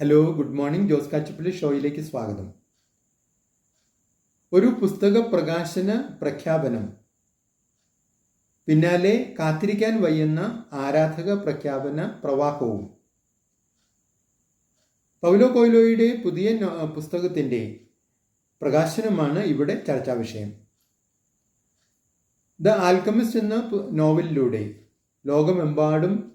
Hello good morning Jose Kochappally ഷോയിലേക്ക് സ്വാഗതം. ഒരു പുസ്തക പ്രകാശന പ്രഖ്യാപനം. പിന്നാലെ കാത്തിരിക്കാൻ വയ്യുന്ന ആരാധക പ്രഖ്യാപന പ്രവാഹവും. പൗലോ കൊയ്ലോയുടെ പുതിയ പുസ്തകത്തിന്റെ പ്രകാശനമാണ് ഇവിടെ ചർച്ചാ വിഷയം. ദ ആൽക്കമിസ്റ്റ് എന്ന നോവലിലൂടെ ലോകമെമ്പാടും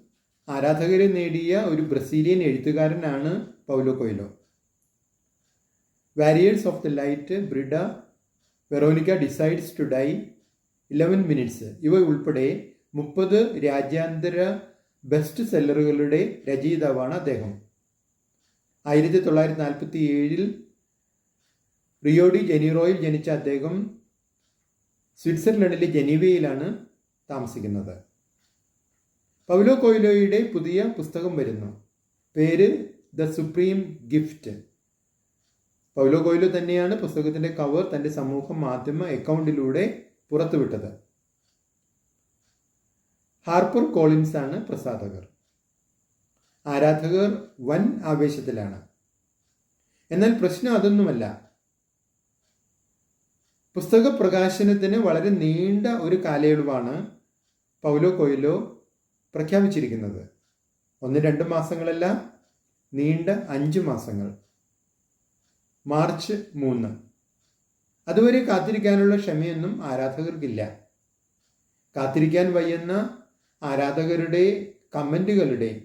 ആരാധകരെ നേടിയ ഒരു ബ്രസീലിയൻ എഴുത്തുകാരനാണ് Paulo Coelho. Warriors of the light Brida Veronika decides to die eleven minutes ഇവ ഉൾപ്പെടെ മുപ്പത് രാജ്യാന്തര ബെസ്റ്റ് സെല്ലറുകളുടെ രചയിതാവാണ് അദ്ദേഹം. ആയിരത്തി തൊള്ളായിരത്തി നാൽപ്പത്തി ഏഴിൽ റിയോഡി ജനീറോയിൽ ജനിച്ച അദ്ദേഹം സ്വിറ്റ്സർലൻഡിലെ ജനീവയിലാണ് താമസിക്കുന്നത്. പൗലോ കൊയ്ലോയുടെ പുതിയ പുസ്തകം വരുന്നു. പേര് the supreme gift. Paulo Coelho തന്നെയാണ് പുസ്തകത്തിന്റെ കവർ തന്റെ സമൂഹ മാധ്യമ അക്കൗണ്ടിലൂടെ പുറത്തുവിട്ടത്. ഹാർപ്പർ കോളിൻസ് ആണ് പ്രസാധകർ. ആരാധകർ വൻ ആവേശത്തിലാണ്. എന്നാൽ പ്രശ്നം അതൊന്നുമല്ല. പുസ്തക പ്രകാശനത്തിന് വളരെ നീണ്ട ഒരു കാലയളവാണ് പൗലോ കൊയ്ലോ പ്രഖ്യാപിച്ചിരിക്കുന്നത്. ഒന്ന് രണ്ട് മാസങ്ങളല്ല നീണ്ട അഞ്ച് മാസങ്ങൾ. മാർച്ച് മൂന്ന്. അതുവരെ കാത്തിരിക്കാനുള്ള ക്ഷമയൊന്നും ആരാധകർക്കില്ല. കാത്തിരിക്കാൻ വയ്യുന്ന ആരാധകരുടെ കമന്റുകളുടെ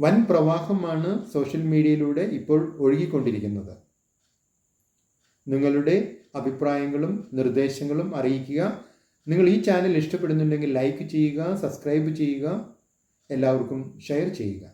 വൻ പ്രവാഹമാണ് സോഷ്യൽ മീഡിയയിലൂടെ ഇപ്പോൾ ഒഴുകിക്കൊണ്ടിരിക്കുന്നത്. നിങ്ങളുടെ അഭിപ്രായങ്ങളും നിർദ്ദേശങ്ങളും അറിയിക്കുക. നിങ്ങൾ ഈ ചാനൽ ഇഷ്ടപ്പെടുന്നുണ്ടെങ്കിൽ ലൈക്ക് ചെയ്യുക സബ്സ്ക്രൈബ് ചെയ്യുക എല്ലാവർക്കും ഷെയർ ചെയ്യുക.